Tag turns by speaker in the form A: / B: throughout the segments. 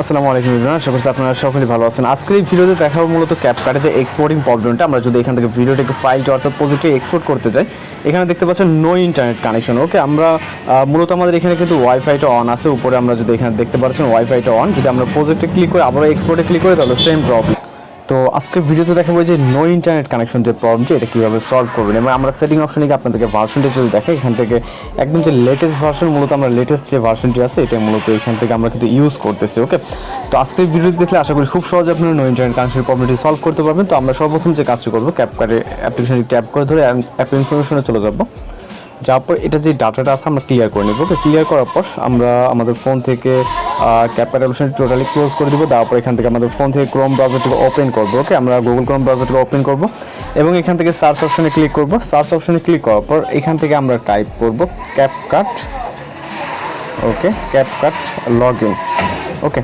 A: আসসালামু আলাইকুম ইমরান আশা করছি আপনারা সকলেই ভালো আছেন। আজকের এই ভিডিওতে দেখাবো মূলত ক্যাপকার্টে যে এক্সপোর্টিং প্রবলেমটা আমরা যদি এখান থেকে ভিডিওটাকে ফাইলটা অর্থাৎ প্রজেক্টে এক্সপোর্ট করতে যাই, এখানে দেখতে পাচ্ছেন নো ইন্টারনেট কানেকশন ওকে আমরা মূলত আমাদের এখানে কিন্তু ওয়াইফাইটা অন আছে। উপরে আমরা যদি এখানে দেখতে পাচ্ছেন ওয়াইফাইটা অন যদি আমরা প্রজেক্টে ক্লিক করে আবার এক্সপোর্টে ক্লিক করে, তাহলে সেম প্রবলেম তো আজকের ভিডিওতে দেখাবো যে নো ইন্টারনেট কানেকশন যে প্রবলেমটি এটা কীভাবে সলভ করবেন। এবং আমরা সেটিং অপশনে গিয়ে আপনাদেরকে ভার্সনটি যদি দেখে এখান থেকে একদম যে লেটেস্ট ভার্সন মূলত আমরা লেটেস্ট যে ভার্সনটি আছে এটা মূলত এখান থেকে আমরা কিন্তু ইউজ করতেছি ওকে তো আজকের ভিডিওতে দেখলে আশা করি খুব সহজে আপনারা নো ইন্টারনেট কানেকশন প্রবলেমটি সলভ করতে পারবেন। তো আমরা সর্বপ্রথম যে কাজটি করব ক্যাপকারে অ্যাপ্লিকেশনটি ট্যাপ করে ধরে অ্যাপ ইনফরমেশনে চলে যাব। যাওয়ার পর এটা যে ডাটাটা আছে, আমরা ক্লিয়ার করে নেব। ওকে ক্লিয়ার করার পর আমরা আমাদের ফোন থেকে ক্যাপকার অপশন টোটালি ক্লোজ করে দেবো। তারপর এখান থেকে আমাদের ফোন থেকে ক্রোম ব্রাউজারটিকে ওপেন করব ওকে আমরা গুগল ক্রোম ব্রাউজারটিকে ওপেন করব এবং এখান থেকে সার্চ অপশনে ক্লিক করব। সার্চ অপশনে ক্লিক করার পর এখান থেকে আমরা টাইপ করব CapCut okay CapCut log in okay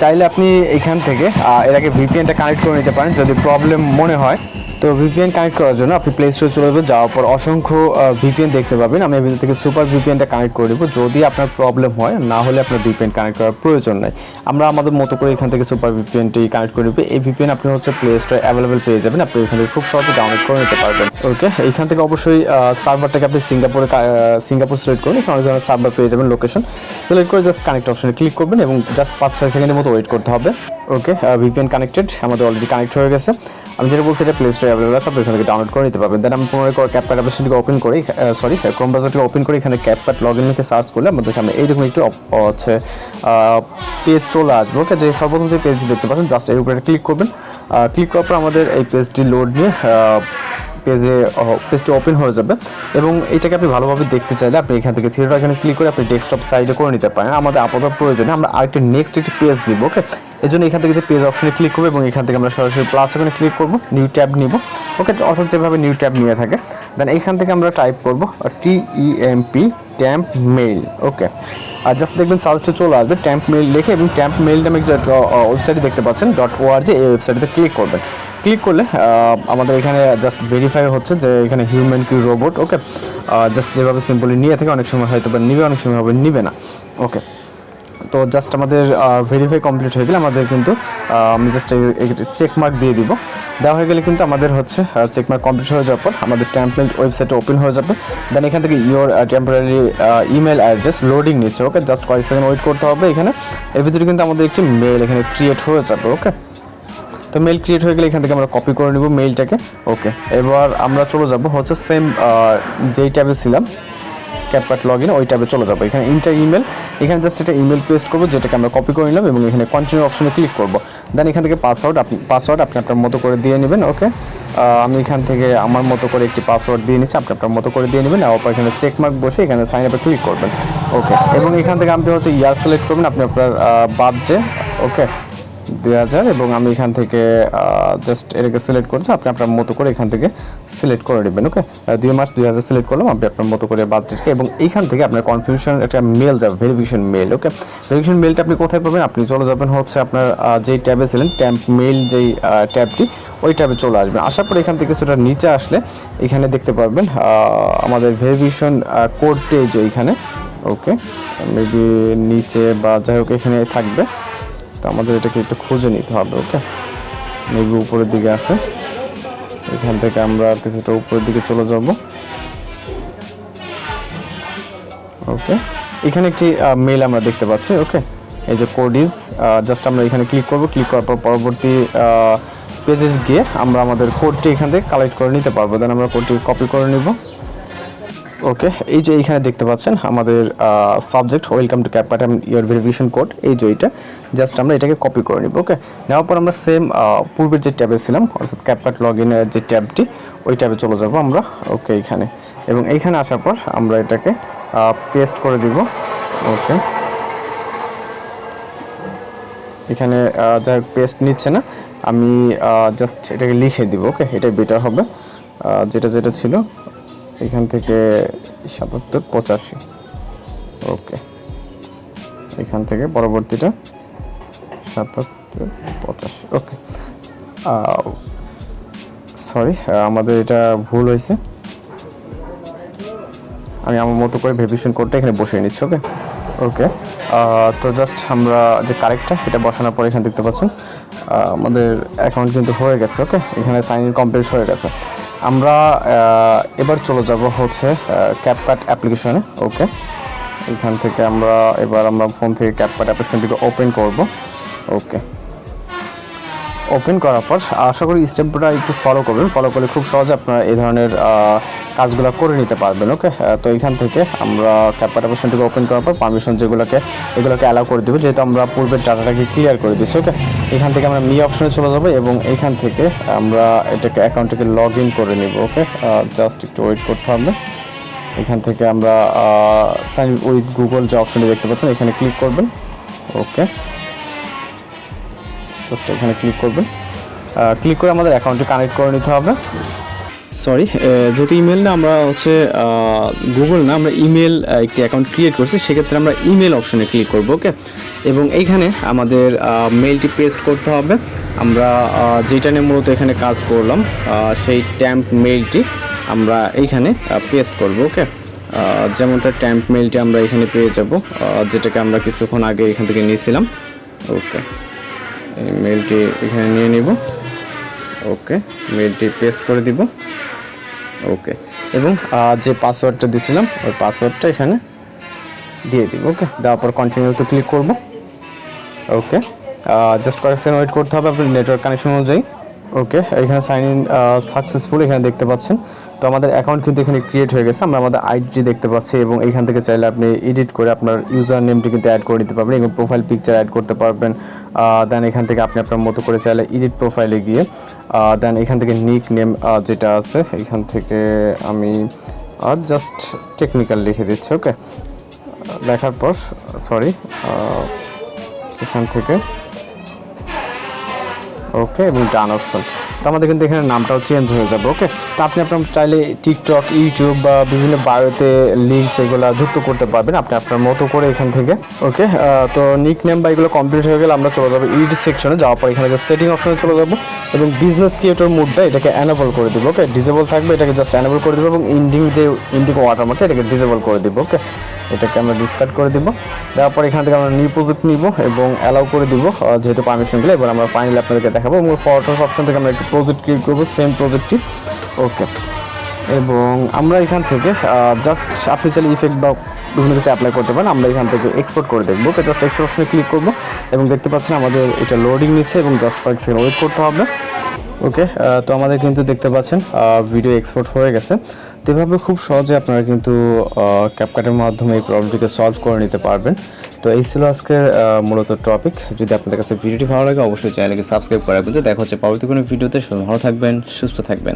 A: চাইলে আপনি এখান থেকে এর আগে ভিপিএনটা কানেক্ট করে নিতে পারেন। যদি প্রবলেম মনে হয় তো ভিপিএন কানেক্ট করার জন্য আপনি প্লে স্টোরে চলে যাবেন যাওয়ার পর অসংখ্য ভিপিএন দেখতে পাবেন। আমি ভিতর থেকে সুপার ভিপিএনটা কানেক্ট করে দেবো যদি আপনার প্রবলেম হয়, না হলে আপনার ভিপিএন কানেক্ট করার প্রয়োজন নাই। আমরা আমাদের মতো করে এখান থেকে সুপার ভিপিএনটি কানেক্ট করে নেবে। এই ভিপিএন আপনি হচ্ছে প্লে স্টোরে অ্যাভেলেবেল পেয়ে যাবেন। আপনি এখান থেকে খুব সহজে ডাউনলোড করে নিতে পারবেন। ওকে এইখান থেকে অবশ্যই সার্ভারটাকে আপনি সিঙ্গাপুরে সিঙ্গাপুর সিলেক্ট করুন। এখানে অনেক ধরনের সার্ভার পেয়ে যাবেন লোকেশন সিলেক্ট করে জাস্ট কানেক্ট অপশনে ক্লিক করবেন এবং জাস্ট পাঁচ, ছয় সেকেন্ডের মতো ওয়েট করতে হবে। ওকে ভিপিএন কানেক্টেড আমাদের অলরেডি কানেক্ট হয়ে গেছে। আমি যেটা বলছি, এটা প্লে স্টোরে অ্যাভেলেবল আছে। আপনি ডাউনলোড করে নিতে পারবেন। দেন আমি পুনরায় ক্যাপপ্যাড অ্যাপ্লিকেশনটিকে ওপেন করি সরি ক্রোম ব্রাউজারটিকে ওপেন করে। এখানে ক্যাপপ্যাড লগ ইন লিখে সার্চ করলে আমাদের সামনে এইরকম একটু হচ্ছে পেজ চলে আসবে। ওকে যে সর্বপ্রথম যে পেজ দেখতে পাচ্ছেন জাস্ট এর উপরে ক্লিক করবেন। ক্লিক করার পর আমাদের এই পেজটি লোড নিয়ে পেজে পেজটি ওপেন হয়ে যাবে। এবং এটাকে আপনি ভালোভাবে দেখতে চাইলে আপনি এখান থেকে থিয়েটার এখানে ক্লিক করে আপনি ডেস্কটপ সাইডে করে নিতে পারেন। আমাদের আপাতত প্রয়োজনে আমরা আরেকটি নেক্সট একটি পেজ দিব ওকে এই জন্য এখান থেকে যে পেজ অপশনে ক্লিক করব এবং এখান থেকে আমরা সরাসরি প্লাস এখানে ক্লিক করব নিউ ট্যাব নিব। ওকে অর্থাৎ যেভাবে নিউ ট্যাব নিয়ে থাকে দেন এখান থেকে আমরা টাইপ করব T E M P temp mail okay আর জাস্ট দেখবেন সার্চটা চলে আসবে ট্যাম্প মেইল লিখে এবং ট্যাম্প মেইল নামে যে ওয়েবসাইটে দেখতে পাচ্ছেন ডট ও আর জি এই ওয়েবসাইটে ক্লিক করবেন। ক্লিক করলে আমাদের এখানে জাস্ট ভেরিফাই হচ্ছে যে এখানে হিউম্যান কি রোবট ওকে জাস্ট যেভাবে সিম্পলি নিয়ে থাকে, অনেক সময় হয়তো বা নিবে, অনেক সময় হবে নিবে না ওকে তো জাস্ট আমাদের ভেরিফাই কমপ্লিট হয়ে গেলে আমাদের কিন্তু আমি জাস্ট চেক মার্ক দিয়ে দিব। দেওয়া হয়ে গেলে কিন্তু আমাদের হচ্ছে চেক মার্ক কমপ্লিট হয়ে যাওয়ার পর আমাদের টেমপ্লেট ওয়েবসাইটে ওপেন হয়ে যাবে। দেন এখান থেকে your temporary email address loading নিচ্ছে ওকে জাস্ট কয়েক সেকেন্ড ওয়েট করতে হবে এখানে। এর ভিতরে কিন্তু আমাদের একটি মেল এখানে ক্রিয়েট হয়ে যাবে ওকে তো মেল ক্রিয়েট হয়ে গেলে এখান থেকে আমরা কপি করে নেব মেইলটাকে ওকে এবার আমরা চলে যাব হচ্ছে সেম যেই ট্যাবে ছিলাম। ক্যাপকাট লগ ইন ওই ট্যাবে চলে যাব। এখানে ইন্টার ইমেল এখানে জাস্ট একটা ইমেল পেস্ট করব, যেটাকে আমরা কপি করে নিলাম এবং এখানে কন্টিনিউ অপশনে ক্লিক করব। দেন এখান থেকে পাসওয়ার্ড আপনি পাসওয়ার্ড আপনি আপনার মতো করে দিয়ে নেবেন ওকে আমি এখান থেকে আমার মতো করে একটি পাসওয়ার্ড দিয়ে নিচ্ছি, আপনি আপনার মতো করে দিয়ে নেবেন, নেওয়ার পর এখানে চেক মার্ক বসে এখানে সাইন আপে ক্লিক করবেন ওকে এবং এখান থেকে আপনি হচ্ছে ইয়ার সিলেক্ট করবেন, আপনি আপনার বার্থডে ওকে দুই হাজার এবং আমি এখান থেকে জাস্ট এটাকে সিলেক্ট করছি। আপনি আপনার মতো করে এখান থেকে সিলেক্ট করে নেবেন ওকে দুই মাস, দুই হাজার সিলেক্ট করলাম, আপনি আপনার মতো করে বাদ বার্থডেটকে এবং এইখান থেকে আপনার কনফিউশন একটা মেল যাবে ভেরিফিকেশন মেল ওকে ভেরিফিকেশন মেলটা আপনি কোথায় পাবেন? আপনি চলে যাবেন হচ্ছে আপনার যেই ট্যাবে ছিলেন ট্যাম্প মেল যেই ট্যাবটি, ওই ট্যাবে চলে আসবেন। আসার পর এখান থেকে কিছুটা নিচে আসলে এখানে দেখতে পারবেন আমাদের ভেরিফিকেশন কোড পেজ এইখানে ওকে মেবি নিচে বা যাই হোক এখানে থাকবে। তো আমাদের এটাকে একটু খুঁজে নিতে হবে, ওকে? মেবি উপরের দিকে আছে। এখান থেকে আমরা কিছুটা উপরের দিকে চলে যাব। ওকে? এখানে একটি মেল আমরা দেখতে পাচ্ছি, ওকে? এই যে কোড ইজ জাস্ট আমরা এখানে ক্লিক করব। ক্লিক করার পর পরবর্তী পেজেস গিয়ে আমরা আমাদের কোডটি এখান থেকে কালেক্ট করে নিতে পারব। দেন আমরা কোডটি কপি করে নিব। ওকে এই যে এইখানে দেখতে পাচ্ছেন আমাদের সাবজেক্ট ওয়েলকাম টু ক্যাপ প্যাটার্ন ইয়ার ভেরিফিকেশন কোড এই যে এইটা জাস্ট আমরা এটাকে কপি করে নিব ওকে নেওয়ার পর আমরা সেম পূর্বের যে ট্যাবে ছিলাম, অর্থাৎ ক্যাপকাট লগ ইনের যে ট্যাবটি, ওই ট্যাবে চলে যাব আমরা ওকে এইখানে এবং এইখানে আসার পর আমরা এটাকে পেস্ট করে দিব ওকে এখানে যাই পেস্ট নিচ্ছে না। আমি জাস্ট এটাকে লিখে দিব ওকে এটাই বেটার হবে যেটা যেটা ছিল এখান থেকে সাতাত্তর, পঁচাশি। ওকে। এখান থেকে পরবর্তীটা সাতাত্তর, পঁচাশি। ওকে। সরি, আমাদের এটা ভুল হয়েছে। আমি আমার মতো করে ভেরিফিকেশন কোডটা এখানে বসিয়ে নিচ্ছি, ওকে? ওকে। তো জাস্ট আমরা যে কারেক্টটা এটা বসানোর পরে এখানে দেখতে পাচ্ছেন আমাদের অ্যাকাউন্ট কিন্তু হয়ে গেছে ওকে এখানে সাইন ইন কমপ্লিট হয়ে গেছে। আমরা এবার চলে যাব হচ্ছে ক্যাপকাট অ্যাপ্লিকেশনে ওকে এখান থেকে আমরা, এবার আমরা ফোন থেকে ক্যাপকাট অ্যাপ্লিকেশনটিকে ওপেন করব ওকে ওপেন করার পর, আশা করি স্টেপটা একটু ফলো করবেন। ফলো করলে খুব সহজে আপনারা এই ধরনের কাজগুলো করে নিতে পারবেন ওকে তো এখান থেকে আমরা ক্যাপকাট অ্যাপ্লিকেশনটিকে ওপেন করার পর পারমিশন যেগুলোকে, এগুলোকে অ্যালাউ করে দেবো। যেহেতু আমরা পূর্বের ডাটাটাকে ক্লিয়ার করে দিচ্ছি ওকে এখান থেকে আমরা মি অপশনে চলে যাব এবং এখান থেকে আমরা এটাকে অ্যাকাউন্টটাকে লগ ইন করে নিব ওকে জাস্ট একটু ওয়েট করতে হবে। এখান থেকে আমরা সাইন উইথ গুগল যে অপশনটি দেখতে পাচ্ছেন, এখানে ক্লিক করবেন ওকে জাস্ট এখানে ক্লিক করবেন। ক্লিক করে আমাদের অ্যাকাউন্টে কানেক্ট করে নিতে হবে। সরি যেহেতু ইমেল না, আমরা হচ্ছে গুগল না, আমরা ইমেল একটি অ্যাকাউন্ট ক্রিয়েট করছি, সেক্ষেত্রে আমরা ইমেল অপশনে ক্লিক করব ওকে এবং এইখানে আমাদের মেলটি পেস্ট করতে হবে। আমরা যেটা নিয়ে মূলত এখানে কাজ করলাম সেই ট্যাম্প মেলটি আমরা এইখানে পেস্ট করব ওকে যেমনটা ট্যাম্প মেলটি আমরা এখানে পেয়ে যাব যেটাকে আমরা কিছুক্ষণ আগে এখান থেকে নিয়েছিলাম ওকে এই মেলটি এখানে নিয়ে নিব। ওকে মেলটি পেস্ট করে দিব। ওকে, এবং যে পাসওয়ার্ডটা দিছিলাম, ওই পাসওয়ার্ডটা এখানে দিয়ে দিব, ওকে? দেওয়ার পর কন্টিনিউতে ক্লিক করব। ওকে জাস্ট কয়েক সেকেন্ড ওয়েট করতে হবে আপনার নেটওয়ার্ক কানেকশন অনুযায়ী। ওকে, এখানে সাইন ইন সাকসেসফুল এখানে দেখতে পাচ্ছেন। তো আমাদের অ্যাকাউন্ট কিন্তু এখানে ক্রিয়েট হয়ে গেছে। আমরা আমাদের আইডি দেখতে পাচ্ছি এবং এখান থেকে চাইলে আপনি এডিট করে আপনার ইউজার নেমটি কিন্তু অ্যাড করে দিতে পারবেন, এবং প্রোফাইল পিকচার অ্যাড করতে পারবেন। দেন এখান থেকে আপনি আপনার মতো করে চাইলে এডিট প্রোফাইলে গিয়ে দেন এখান থেকে নিক নেম যেটা আছে, এখান থেকে আমি জাস্ট টেকনিক্যাল লিখে দিচ্ছি ওকে লেখার পর সরি এখান থেকে ওকে এবং ডান অপশন তো আমাদের কিন্তু এখানে নামটাও চেঞ্জ হয়ে যাবে ওকে তো আপনি আপনার চাইলে টিকটক ইউটিউব বা বিভিন্ন বায়োতে লিঙ্কস এগুলো যুক্ত করতে পারবেন আপনি আপনার মতো করে এখান থেকে ওকে তো নিক নেম বা এগুলো কমপ্লিট হয়ে গেলে আমরা চলে যাব ইডিট সেকশনে যাওয়ার পর এখানে সেটিং অপশনে চলে যাব এবং বিজনেস ক্রিয়েটর মোডটা এটাকে অ্যানেবল করে দিব ওকে ডিসেবল থাকবে, এটাকে জাস্ট অ্যানেবল করে দিব এবং ইন্ডিং যে ইন্ডিং ওয়াটারমার্ক এটাকে ডিসেবল করে দিব ওকে এটাকে আমরা ডিসকার্ড করে দিব। দেওয়ার পর এখান থেকে আমরা নিউ প্রজেক্ট নিব এবং অ্যালাউ করে দিব। যেহেতু পারমিশন দিলে, এবার আমরা ফাইনালি আপনাদেরকে দেখাবো এবং ফটোস অপশন থেকে আমরা একটি প্রজেক্ট ক্রিয়েট করব সেম প্রজেক্টটি ওকে এবং আমরা এখান থেকে জাস্ট আপনি চাইলে ইফেক্ট বা বিভিন্ন কিছু অ্যাপ্লাই করতে পারেন, আমরা এখান থেকে এক্সপোর্ট করে দেখব। জাস্ট এক্সপোর্ট অপশনে ক্লিক করব এবং দেখতে পাচ্ছেন আমাদের এটা লোডিং নিচ্ছে এবং জাস্ট কয়েক সেকেন্ড ওয়েট করতে হবে। ওকে তো আমাদের কিন্তু দেখতে পাচ্ছেন ভিডিও এক্সপোর্ট হয়ে গেছে। তো এভাবে খুব সহজে আপনারা কিন্তু ক্যাপকাটের মাধ্যমে এই প্রবলেমটিকে সলভ করে নিতে পারবেন। তো এই ছিল আজকের মূলত টপিক যদি আপনাদের কাছে ভিডিওটি ভালো লাগে, অবশ্যই চ্যানেলকে সাবস্ক্রাইব করে রাখবেন। তো দেখা হচ্ছে পরবর্তী কোনো ভিডিওতে ভালো থাকবেন, সুস্থ থাকবেন।